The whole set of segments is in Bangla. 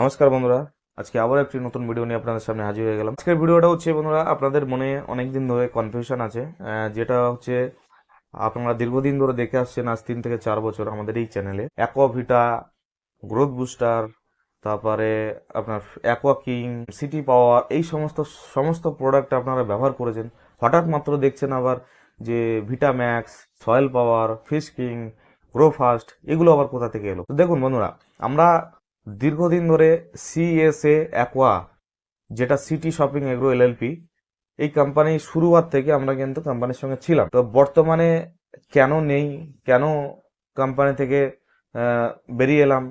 নমস্কার বন্ধুরা, আজকে আবার একটি নতুন ভিডিও নিয়ে আপনাদের সামনে হাজির হয়ে গেলাম। আজকের ভিডিওটা হচ্ছে বন্ধুরা, আপনাদের মনে অনেক দিন ধরে কনফিউশন আছে যেটা হচ্ছে আপনারা দীর্ঘদিন ধরে দেখে আসছেন, আজ তিন থেকে চার বছর আমাদের এই চ্যানেলে অ্যাকোয়াভিটা গ্রোথ বুস্টার তারপরে আপনার অ্যাকোয়া কিং সিটি পাওয়ার এই সমস্ত সমস্ত প্রোডাক্ট আপনারা ব্যবহার করেছেন। হঠাৎ মাত্র দেখছেন আবার যে Vitamax soil power fish king grow fast এগুলো আবার কোথা থেকে এলো? তো দেখুন বন্ধুরা, আমরা দীর্ঘদিন ধরে সিএসএ অ্যাকোয়া, যেটা সিটি শপিং এগ্রো এলএলপি এই কোম্পানি শুরুয়াত থেকে আমরা কিন্তু কোম্পানির সঙ্গে ছিলাম। তো বর্তমানে কেন নেই, কেন কোম্পানি থেকে বেরিয়ে এলাম,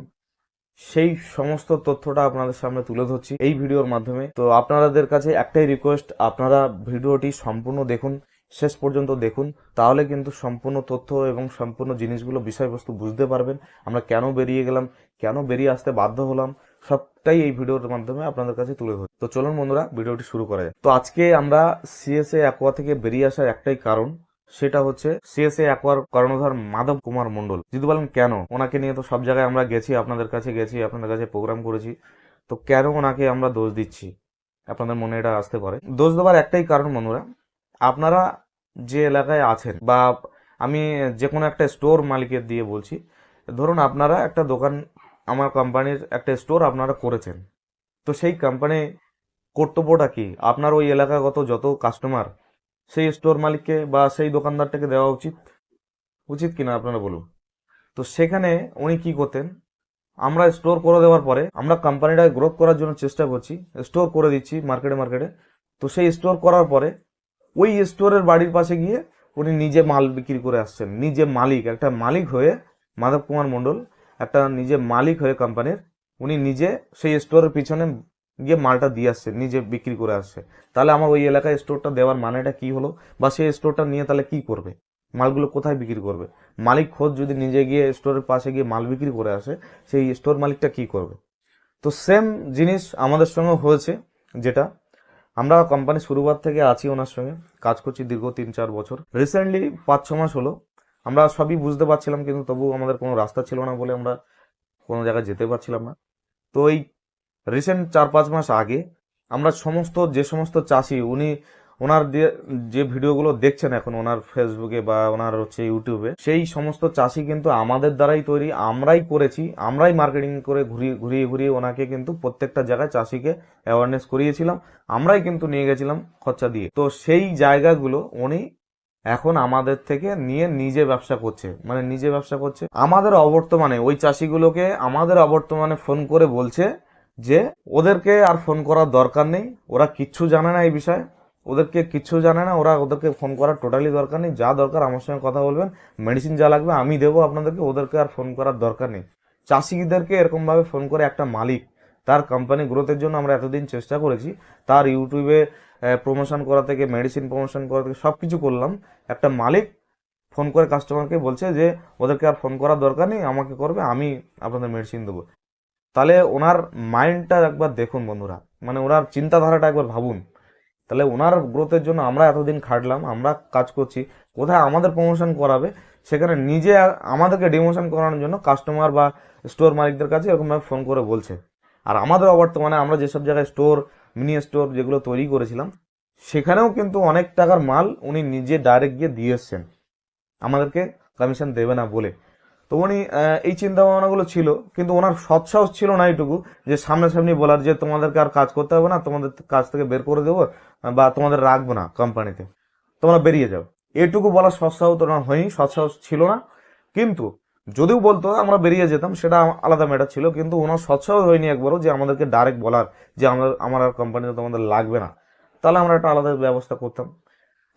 সেই সমস্ত তথ্যটা আপনাদের সামনে তুলে ধরছি এই ভিডিওর মাধ্যমে। তো আপনাদের কাছে একটাই রিকোয়েস্ট আপনারা ভিডিওটি সম্পূর্ণ দেখুন শেষ পর্যন্ত দেখুন, তাহলে কিন্তু সম্পূর্ণ তথ্য এবং সম্পূর্ণ জিনিসগুলো, বিষয়বস্তু বুঝতে পারবেন। আমরা কেন বেরিয়ে গেলাম, কেন বেরিয়ে আসতে বাধ্য হলাম, সবটাই এই ভিডিওর মাধ্যমে আপনাদের কাছে তুলে ধরি তো চলুন বন্ধুরা, ভিডিওটি শুরু করা যায় তো আজকে আমরা সিএসএ অ্যাকোয়া থেকে বেরিয়ে আসার একটাই কারণ, সেটা হচ্ছে সিএসএ অ্যাকোয়ার কর্ণধার মাধব কুমার মন্ডল যদি বলেন কেন? ওনাকে নিয়ে তো সব জায়গায় আমরা গেছি, আপনাদের কাছে গেছি, আপনাদের কাছে প্রোগ্রাম করেছি। তো কেন ওনাকে আমরা দোষ দিচ্ছি? আপনাদের মনে এটা আসতে পারে। দোষ দেওয়ার একটাই কারণ বন্ধুরা, আপনারা যে এলাকায় আছেন বা আমি যে কোনো একটা স্টোর মালিকের দিয়ে বলছি, ধরুন আপনারা একটা দোকান, আমার কোম্পানির একটা স্টোর আপনারা করেছেন। তো সেই কোম্পানি কর্তব্যটা কি? আপনার ওই এলাকাগত যত কাস্টমার সেই স্টোর মালিককে বা সেই দোকানদারটাকে দেওয়া উচিত? উচিত কিনা আপনারা বলুন। তো সেখানে উনি কি করতেন? আমরা স্টোর করে দেওয়ার পরে আমরা কোম্পানিটা গ্রোথ করার জন্য চেষ্টা করছি স্টোর করে দিচ্ছি মার্কেটে মার্কেটে তো সেই স্টোর করার পরে ওই স্টোরের বাড়ির পাশে গিয়ে উনি নিজে মাল বিক্রি করে আসছেন। নিজে মালিক, একটা মালিক হয়ে মাধব কুমার মণ্ডল, একটা নিজে মালিক হয়ে কোম্পানির উনি নিজে সেই স্টোরের পিছনে গিয়ে মালটা দিয়ে আসছে, নিজে বিক্রি করে আসছে। তাহলে আমার ওই এলাকায় স্টোরটা দেওয়ার মানেটা কি হলো? বা সেই স্টোরটা নিয়ে তাহলে কি করবে? মালগুলো কোথায় বিক্রি করবে? মালিক খোঁজ যদি নিজে গিয়ে স্টোরের পাশে গিয়ে মাল বিক্রি করে আসে, সেই স্টোর মালিকটা কি করবে? তো সেম জিনিস আমাদের সঙ্গে হয়েছে, যেটা আমরা কোম্পানি শুরুবার থেকে আছি ওনার সঙ্গে, কাজ করছি দীর্ঘ তিন চার বছর। রিসেন্টলি পাঁচ ছ মাস হলো। আমরা সবই বুঝতে পারছিলাম, কিন্তু তবু আমাদের কোনো রাস্তা ছিল না বলে আমরা কোনো জায়গায় যেতে পারছিলাম না। তো এই রিসেন্ট চার পাঁচ মাস আগে আমরা সমস্ত, যে সমস্ত চাষি, উনি ওনার যে ভিডিওগুলো দেখছেন এখন ওনার ফেসবুকে বা ওনার হচ্ছে ইউটিউবে সেই সমস্ত চাষি কিন্তু আমাদের দ্বারাই তৈরি, আমরাই করেছি, আমরাই মার্কেটিং করে ঘুরিয়ে ঘুরিয়ে ঘুরিয়ে ওনাকে কিন্তু প্রত্যেকটা জায়গায় চাষিকে অ্যাওয়ারনেস করিয়েছিলাম, আমরাই কিন্তু নিয়ে গেছিলাম খরচা দিয়ে। তো সেই জায়গাগুলো উনি এখন আমাদের থেকে নিয়ে নিজে ব্যবসা করছে মানে নিজে ব্যবসা করছে। আমাদের অবর্তমানে ওই চাষিগুলোকে আমাদের অবর্তমানে ফোন করে বলছে যে, ওদেরকে আর ফোন করার দরকার নেই, ওরা কিচ্ছু জানে না এই বিষয়ে। ওদেরকে কিচ্ছু জানে না, ওরা ওদেরকে ফোন করার টোটালি দরকার নেই। যা দরকার আমার সঙ্গে কথা বলবেন। মেডিসিন যা লাগবে আমি দেবো আপনাদেরকে, ওদেরকে আর ফোন করার দরকার নেই। চাষিদেরকে এরকমভাবে ফোন করে একটা মালিক, তার কোম্পানি গ্রোথের জন্য আমরা এতদিন চেষ্টা করেছি। তার ইউটিউবে প্রমোশন করা থেকে মেডিসিন প্রমোশন করা থেকে সব কিছু করলাম। একটা মালিক ফোন করে কাস্টমারকে বলছে যে, ওদেরকে আর ফোন করার দরকার নেই, আমাকে করবে, আমি আপনাদের মেডিসিন দেবো। তাহলে ওনার মাইন্ডটা একবার দেখুন বন্ধুরা। মানে ওনার চিন্তাধারাটা একবার ভাবুন। তাহলে ওনার গ্রোথের জন্য আমরা এতদিন খাটলাম, আমরা কাজ করছি, কোথায় আমাদের প্রমোশন করাবে, সেখানে নিজে আমাদেরকে ডিমোশন করানোর জন্য কাস্টমার বা স্টোর মালিকদের কাছে এরকমভাবে ফোন করে বলছে। আর আমাদের অবর্তমানে আমরা যেসব জায়গায় স্টোর মিনি স্টোর যেগুলো তৈরি করেছিলাম, সেখানেও কিন্তু অনেক টাকার মাল উনি নিজে ডাইরেক্ট গিয়ে দিয়ে এসছেন। আমাদেরকে কমিশন দেবে না বলে। তো উনি এই চিন্তা ভাবনাগুলো ছিল, কিন্তু ওনার সৎসাহস ছিল না এইটুকু যে সামনাসামনি বলার যে তোমাদেরকে আর কাজ করতে হবে না, তোমাদের কাজ থেকে বের করে দেবো, বা তোমাদের রাখব না কোম্পানিতে। তোমরা বেরিয়ে যাও। এটুকু বলার সৎসাহস না হয়নি, সৎসাহস ছিল না। কিন্তু যদিও বলতো আমরা বেরিয়ে যেতাম, সেটা আলাদা ম্যাটার ছিল, কিন্তু ওনার সৎসাহস হয়নি একবারও যে আমাদেরকে ডাইরেক্ট বলার, যে আমার আমার আর কোম্পানিতে তোমাদের লাগবে না। তাহলে আমরা একটা আলাদা ব্যবস্থা করতাম।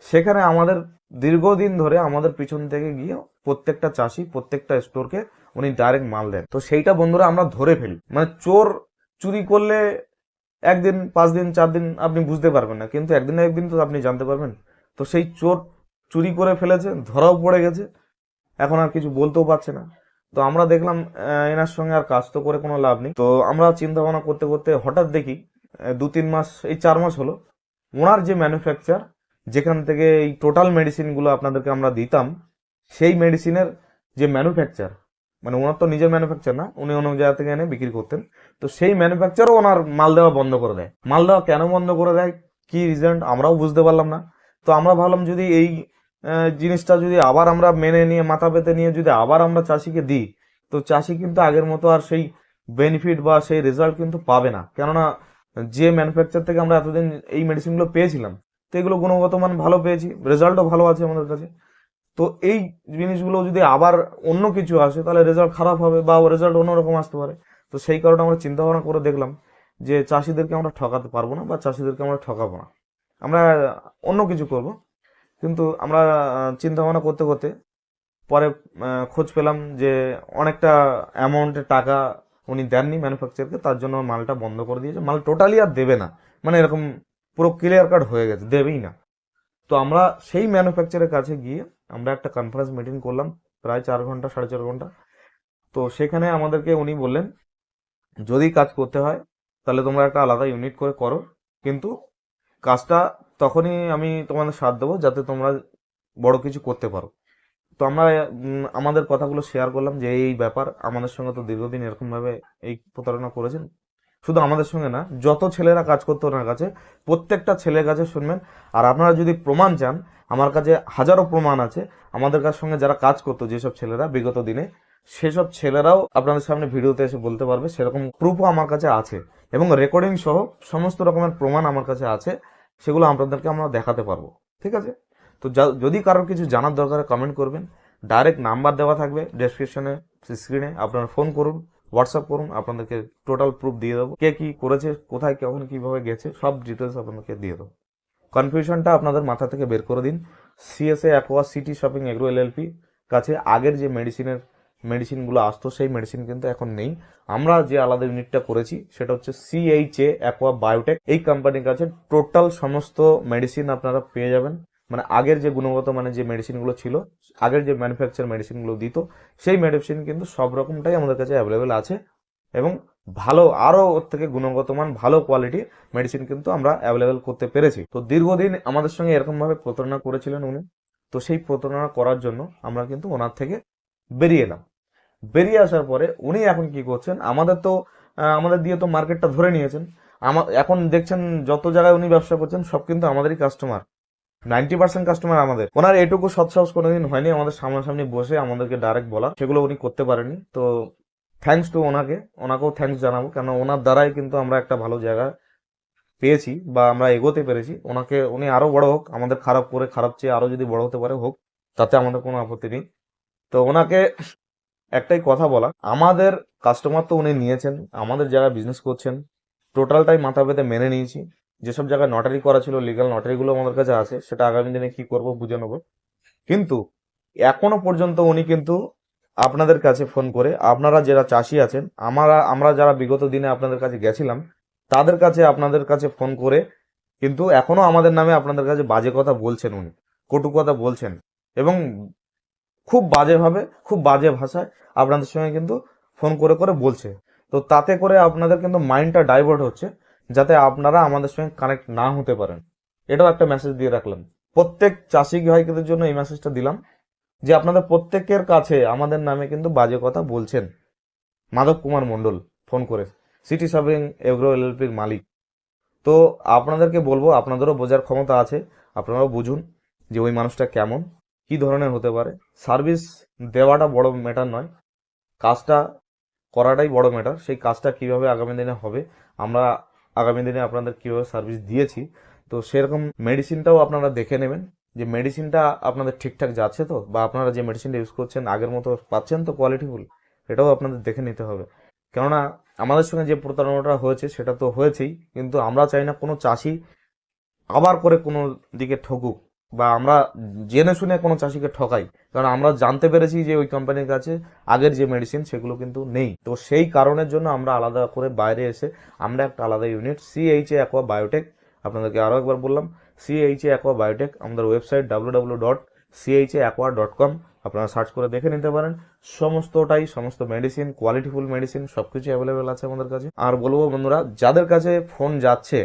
সেখানে আমাদের দীর্ঘদিন ধরে আমাদের পিছন থেকে গিয়ে প্রত্যেকটা চাষি, প্রত্যেকটা স্টোরকে উনি ডাইরেক্ট মাল দেন। তো সেইটা বন্ধুরা আমরা ধরে ফেলি। মানে চোর চুরি করলে একদিন, পাঁচ দিন, চার দিন আপনি বুঝতে পারবেন না, কিন্তু একদিন একদিন তো আপনি জানতে পারবেন। তো সেই চোর চুরি করে ফেলেছে, ধরাও পড়ে গেছে, এখন আর কিছু বলতেও পারছে না। তো আমরা দেখলাম এনার সঙ্গে আর কাজ তো করে কোনো লাভ নেই। তো আমরা চিন্তা ভাবনা করতে করতে হঠাৎ দেখি দু তিন মাস, এই চার মাস হলো, ওনার যে ম্যানুফ্যাকচার যেখান থেকে এই টোটাল মেডিসিনগুলো আপনাদেরকে আমরা দিতাম, সেই মেডিসিনের যে ম্যানুফ্যাকচার মানে ওনার তো নিজের ম্যানুফ্যাকচার না, উনি অন্য জায়গা থেকে এনে বিক্রি করতেন। তো সেই ম্যানুফ্যাকচারও ওনার মাল দেওয়া বন্ধ করে দেয়। মাল দেওয়া কেন বন্ধ করে দেয়? কি রিজন আমরাও বুঝতে পারলাম না। তো আমরা ভাবলাম যদি এই জিনিসটা যদি আবার আমরা মেনে নিয়ে, মাথা পেতে নিয়ে যদি আবার আমরা চাষিকে দিই, তো চাষি কিন্তু আগের মতো আর সেই বেনিফিট বা সেই রেজাল্ট কিন্তু পাবে না। কেননা যে ম্যানুফ্যাকচার থেকে আমরা এতদিন এই মেডিসিনগুলো পেয়েছিলাম তো এগুলো গুণগত মান ভালো পেয়েছি রেজাল্টও ভালো আছে আমাদের কাছে। তো এই জিনিসগুলো যদি আবার অন্য কিছু আসে, তাহলে রেজাল্ট খারাপ হবে বা রেজাল্ট অন্যরকম আসতে পারে। তো সেই কারণে আমরা চিন্তা ভাবনা করে দেখলাম যে চাষিদেরকে আমরা ঠকাতে পারব না বা চাষিদেরকে আমরা ঠকাবো না। আমরা অন্য কিছু করব, কিন্তু আমরা চিন্তা ভাবনা করতে করতে পরে খোঁজ পেলাম যে অনেকটা অ্যামাউন্টের টাকা উনি দেননি ম্যানুফ্যাকচারকে তার জন্য মালটা বন্ধ করে দিয়েছে। মাল টোটালি আর দেবে না। মানে এরকম পুরো ক্লিয়ার কাট হয়ে গেছে, দেবেই না। তো আমরা সেই ম্যানুফ্যাকচারের কাছে গিয়ে আমরা একটা কনফারেন্স মিটিং করলাম, প্রায় চার ঘণ্টা, সাড়ে চার ঘণ্টা। তো সেখানে আমাদেরকে উনি বললেন, যদি কাজ করতে হয়, তাহলে তোমরা একটা আলাদা ইউনিট করে করো। কিন্তু কাজটা তখনই আমি তোমাদের সাথ দেবো, যাতে তোমরা বড় কিছু করতে পারো। তো আমরা আমাদের কথাগুলো শেয়ার করলাম যে এই ব্যাপার আমাদের সঙ্গে তো দীর্ঘদিন এরকমভাবে এই প্রতারণা করেছেন। শুধু আমাদের সঙ্গে না, যত ছেলেরা কাজ করতো ওনার কাছে, প্রত্যেকটা ছেলের কাছে শুনবেন। আর আপনারা যদি প্রমাণ চান, আমার কাছে হাজারো প্রমাণ আছে। আমাদের কাছ সঙ্গে যারা কাজ করতো, যেসব ছেলেরা বিগত দিনে, সেসব ছেলেরাও আপনাদের সামনে ভিডিওতে এসে বলতে পারবে, সেরকম প্রুফও আমার কাছে আছে। এবং রেকর্ডিং সহ সমস্ত রকমের প্রমাণ আমার কাছে আছে, সেগুলো আপনাদেরকে আমরা দেখাতে পারব। ঠিক আছে? তো যদি কারোর কিছু জানার দরকার কমেন্ট করবেন। ডাইরেক্ট নাম্বার দেওয়া থাকবে ডেসক্রিপশনে স্ক্রিনে আপনারা ফোন করুন। হোয়াটসঅ্যাপ করুন, আপনাদেরকে টোটাল প্রুফ দিয়ে দেবো। কে কি করেছে, কোথায়, কখন, কীভাবে গেছে, সব ডিটেলস আপনাদেরকে দিয়ে দেবো। কনফিউশনটা আপনাদের মাথা থেকে বের করে দিন। CSA aqua city shopping agro LLP কাছে আগের যে মেডিসিনের মেডিসিনগুলো আসতো, সেই মেডিসিন কিন্তু এখন নেই। আমরা যে আলাদা ইউনিটটা করেছি, সেটা হচ্ছে সিএইচএ অ্যাকোয়া বায়োটেক এই কোম্পানির কাছে টোটাল সমস্ত মেডিসিন আপনারা পেয়ে যাবেন। মানে আগের যে গুণগত মানে যে মেডিসিনগুলো ছিল আগের যে ম্যানুফ্যাকচার মেডিসিনগুলো দিত, সেই মেডিসিন কিন্তু সব রকমটাই আমাদের কাছে অ্যাভেলেবেল আছে এবং ভালো আরও ওর থেকে গুণগত মান, ভালো কোয়ালিটি মেডিসিন কিন্তু আমরা অ্যাভেলেবেল করতে পেরেছি। তো দীর্ঘদিন আমাদের সঙ্গে এরকমভাবে প্রতারণা করেছিলেন উনি। তো সেই প্রতারণা করার জন্য আমরা কিন্তু ওনার থেকে বেরিয়ে এলাম। বেরিয়ে আসার পরে উনি এখন কি করছেন, আমাদের তো আমাদের দিয়ে তো মার্কেটটা ধরে নিয়েছেন। আমার এখন দেখছেন যত জায়গায় উনি ব্যবসা করছেন, সব কিন্তু আমাদেরই কাস্টমার নাইনটি পার্সেন্ট কাস্টমার আমাদের। ওনার এটুকু সৎসাহস কোনোদিন হয়নি, আমাদের সামনাসামনি বসে আমাদেরকে ডাইরেক্ট বলা। সেগুলো উনি করতে পারেননি তো থ্যাঙ্কস টু ওনাকে, ওনাকেও থ্যাঙ্কস জানাব। কেন ওনার দ্বারাই কিন্তু আমরা একটা ভালো জায়গা পেয়েছি বা আমরা এগোতে পেরেছি। ওনাকে, উনি আরও বড় হোক, আমাদের খারাপ করে খারাপ চেয়ে আরও যদি বড় হতে পারে, হোক, তাতে আমাদের কোনো আপত্তি নেই। তো ওনাকে একটাই কথা বলা, আমাদের কাস্টমার তো উনি নিয়েছেন, আমাদের যারা বিজনেস করছেন টোটালটাই মাথা পেতে মেনে নিয়েছি। যেসব জায়গায় নটারি করা ছিল লিগাল নটারিগুলো আমাদের কাছে আছে, সেটা আগামী দিনে কি করব বুঝে নেব। কিন্তু এখনও পর্যন্ত উনি কিন্তু আপনাদের কাছে ফোন করে, আপনারা যারা চাষি আছেন, আমরা আমরা যারা বিগত দিনে আপনাদের কাছে গেছিলাম, তাদের কাছে আপনাদের কাছে ফোন করে কিন্তু এখনও আমাদের নামে আপনাদের কাছে বাজে কথা বলছেন উনি, কটু কথা বলছেন। এবং খুব বাজেভাবে, খুব বাজে ভাষায় আপনাদের সঙ্গে কিন্তু ফোন করে করে বলছে। তো তাতে করে আপনাদের কিন্তু মাইন্ডটা ডাইভার্ট হচ্ছে। যাতে আপনারা আমাদের সঙ্গে কানেক্ট না হতে পারেন। এটাও একটা মেসেজ দিয়ে রাখলাম। প্রত্যেক চাষি ভাইদের জন্য এই মেসেজটা দিলাম যে আপনাদের প্রত্যেকের কাছে আমাদের নামে কিন্তু বাজে কথা বলছেন। মাধব কুমার মণ্ডল ফোন করে সিটি শপিং এগ্রো এলএলপির মালিক। তো আপনাদেরকে বলব, আপনাদেরও বোঝার ক্ষমতা আছে। আপনারাও বুঝুন যে ওই মানুষটা কেমন, কি ধরনের হতে পারে। সার্ভিস দেওয়াটা বড় ম্যাটার নয়, কাজটা করাটাই বড় ম্যাটার সেই কাজটা কীভাবে আগামী দিনে হবে, আমরা আগামী দিনে আপনাদের কীভাবে সার্ভিস দিয়েছি, তো সেরকম মেডিসিনটাও আপনারা দেখে নেবেন। যে মেডিসিনটা আপনাদের ঠিকঠাক যাচ্ছে তো, বা আপনারা যে মেডিসিনটা ইউজ করছেন, আগের মতো পাচ্ছেন তো কোয়ালিটিফুল এটাও আপনাদের দেখে নিতে হবে। কেননা, আমাদের সঙ্গে যে প্রতারণাটা হয়েছে, সেটা তো হয়েছেই, কিন্তু আমরা চাই না কোনো চাষি আবার করে কোনো দিকে ঠকুক বা আমরা জেনে শুনে কোনো চাষিকে ঠকাই। কারণ আমরা জানতে পেরেছি যে ওই কোম্পানির কাছে আগের যে মেডিসিন সেগুলো কিন্তু নেই। তো সেই কারণের জন্য আমরা আলাদা করে বাইরে এসে আমরা একটা আলাদা ইউনিট সিএইচ অ্যাকোয়া বায়োটেক আপনাদেরকে আরও একবার বললাম সিএইচ অ্যাকোয়া বায়োটেক আমাদের website W W dot CH aqua dot com আপনারা সার্চ করে দেখে নিতে পারেন। সমস্তটাই, সমস্ত মেডিসিন কোয়ালিটিফুল মেডিসিন সবকিছু অ্যাভেলেবেল আছে আমাদের কাছে। আর বলব বন্ধুরা, যাদের কাছে ফোন যাচ্ছে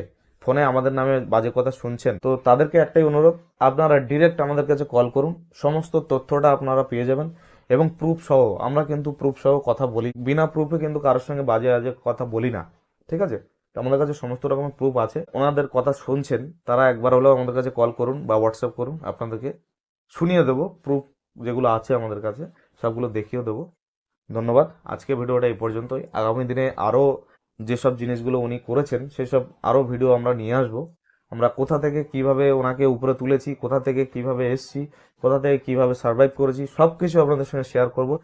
ফোনে আমাদের নামে বাজে কথা শুনছেন, তো তাদেরকে একটাই অনুরোধ, আপনারা ডিরেক্ট আমাদের কাছে কল করুন, সমস্ত তথ্যটা আপনারা পেয়ে যাবেন এবং প্রুফ সহ, আমরা কিন্তু প্রুফ সহ কথা বলি, বিনা প্রুফে কিন্তু কারোর সঙ্গে বাজে বাজে কথা বলি না, ঠিক আছে? আমাদের কাছে সমস্ত রকমের প্রুফ আছে, ওনাদের কথা শুনছেন, তারা একবার হলেও আমাদের কাছে কল করুন বা হোয়াটসঅ্যাপ করুন, আপনাদেরকে শুনিয়ে দেবো প্রুফ যেগুলো আছে আমাদের কাছে, সবগুলো দেখিয়ে দেবো। ধন্যবাদ আজকে ভিডিওটা এই পর্যন্তই, আগামী দিনে আরও যেসব জিনিসগুলো উনি করেছেন, সেসব আরও ভিডিও আমরা নিয়ে আসব। আমরা কোথা থেকে কীভাবে ওনাকে উপরে তুলেছি, কোথা থেকে কীভাবে এসছি, কোথা থেকে কীভাবে সার্ভাইভ করেছি সব কিছু আপনাদের সঙ্গে শেয়ার করব।